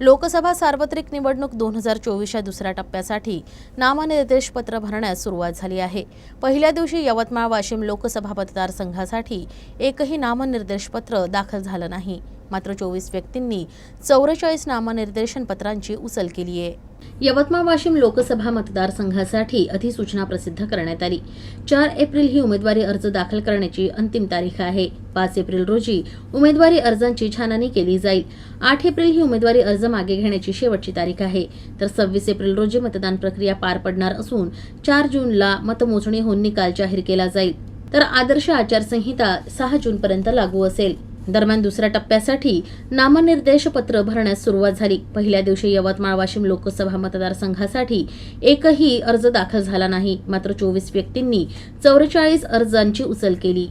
लोकसभा सार्वत्रिक निवडणूक दोन हजार चोवीसच्या दुसऱ्या टप्प्यासाठी नामनिर्देशपत्र भरण्यास सुरुवात झाली आहे. पहिल्या दिवशी यवतमाळ वाशिम लोकसभा मतदारसंघासाठी एकही नामनिर्देशपत्र दाखल झालं नाही. मात्र चोवीस व्यक्तींनी चौवेचाळीस नामनिर्देशन पत्रांची उचल केली आहे. यवतमाळ वाशिम लोकसभा मतदारसंघासाठी अधिसूचना प्रसिद्ध करण्यात आली. चार एप्रिल ही उमेदवारी अर्ज दाखल करण्याची अंतिम तारीख आहे. पाच एप्रिल रोजी उमेदवारी अर्जांची छाननी केली जाईल. आठ एप्रिल ही उमेदवारी अर्ज मागे घेण्याची शेवटची तारीख आहे. तर सव्वीस एप्रिल रोजी मतदान प्रक्रिया पार पडणार असून चार जूनला मतमोजणी होऊन निकाल जाहीर केला जाईल. तर आदर्श आचारसंहिता सहा जूनपर्यंत लागू असेल. दरम्यान दुसऱ्या टप्प्यासाठी नामनिर्देश पत्र भरण्यास सुरुवात झाली. पहिल्या दिवशी यवतमाळ वाशिम लोकसभा मतदारसंघासाठी एकही अर्ज दाखल झाला नाही. मात्र चोवीस व्यक्तींनी चौवेचाळीस अर्जांची उचल केली.